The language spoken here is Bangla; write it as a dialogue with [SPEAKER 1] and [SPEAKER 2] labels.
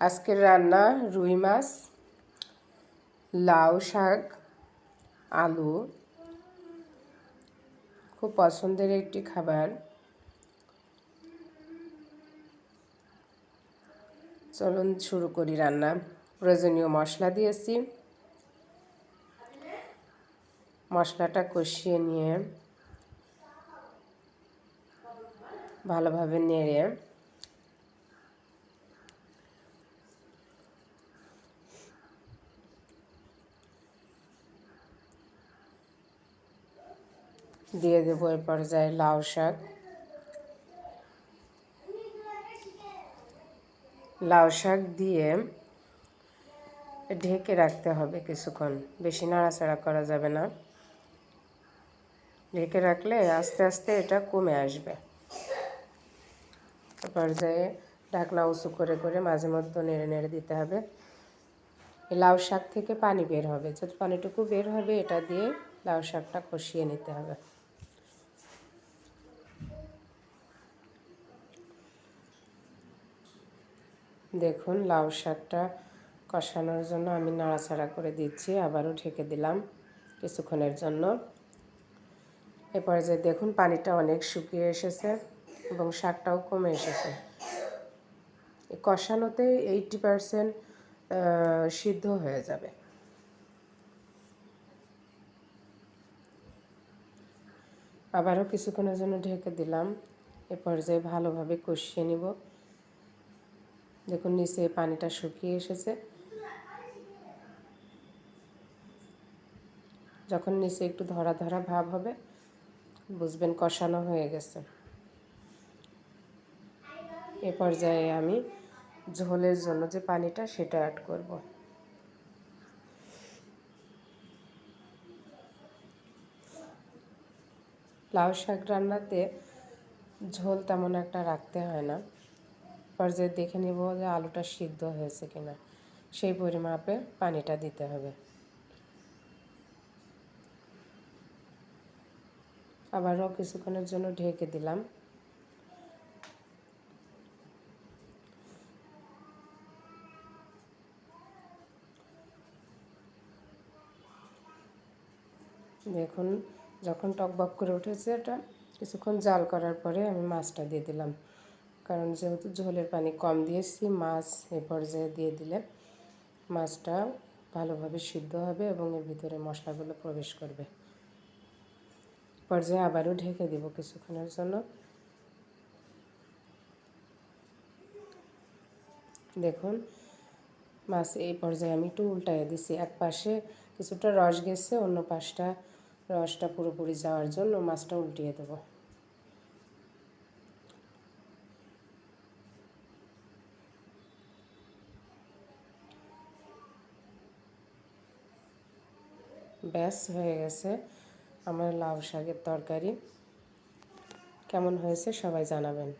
[SPEAKER 1] আজকের রান্না রুই মাছ, লাউ শাক, আলু। খুব পছন্দের একটি খাবার। চলুন শুরু করি রান্না। প্রয়োজনীয় মশলা দিয়েছি। মশলাটা কষিয়ে নিয়ে ভালোভাবে নেড়ে দিয়ে দেবো এর পর্যায়ে লাউ শাক। লাউ শাক দিয়ে ঢেকে রাখতে হবে কিছুক্ষণ। বেশি নাড়াচাড়া করা যাবে না। ঢেকে রাখলে আস্তে আস্তে এটা কমে আসবে। পর্যায়ে ঢাকনা উঁচু করে করে মাঝে মধ্যে নেড়ে নেড়ে দিতে হবে। লাউ শাক থেকে পানি বের হবে। যত পানিটুকু বের হবে এটা দিয়ে লাউ শাকটা কষিয়ে নিতে হবে। দেখুন, লাউ শাকটা কষানোর জন্য আমি নাড়াচাড়া করে দিচ্ছি, আবারও ঢেকে দিলাম কিছুক্ষণের জন্য। এ যে দেখুন, পানিটা অনেক শুকিয়ে এসেছে এবং শাকটাও কমে এসেছে। কষানোতে এইটি পারসেন্ট সিদ্ধ হয়ে যাবে। আবারও কিছুক্ষণের জন্য ঢেকে দিলাম। এ পর্যায়ে ভালোভাবে কষিয়ে নিব। দেখুন, নিচে পানিটা শুকিয়ে এসেছে। যখন নিচে একটু ধরা ধরা ভাব হবে, বুঝবেন কষানো হয়ে গেছে। এ পর্যায়ে আমি ঝোলের জন্য যে পানিটা, সেটা অ্যাড করব। লাউ শাক রান্নাতে ঝোল তেমন একটা রাখতে হয় না। পর্যায়ে দেখে নিব যে আলুটা সিদ্ধ হয়েছে কিনা। সেই পরিমাপে পানিটা দিতে হবে। আবারও কিছুক্ষণের জন্য ঢেকে দিলাম। দেখুন, যখন টকবক করে উঠেছে এটা, কিছুক্ষণ জাল করার পরে আমি মাছটা দিয়ে দিলাম। কারণ যেহেতু ঝোলের পানি কম দিয়েছি, মাছ এ পর্যায়ে দিয়ে দিলে মাছটা ভালোভাবে সিদ্ধ হবে এবং এর ভিতরে মশলাগুলো প্রবেশ করবে। পর্যায়ে আবারও ঢেকে দিব কিছুক্ষণের জন্য। দেখুন, মাছ এই পর্যায়ে আমি একটু উল্টায় দিছি। এক পাশে কিছুটা রস গেছে, অন্য পাশটা রসটা পুরোপুরি যাওয়ার জন্য মাছটা উল্টিয়ে দেবো। ব্যাস হয়ে গেছে আমার লাউ শাকের তরকারি। কেমন হয়েছে সবাই জানাবেন।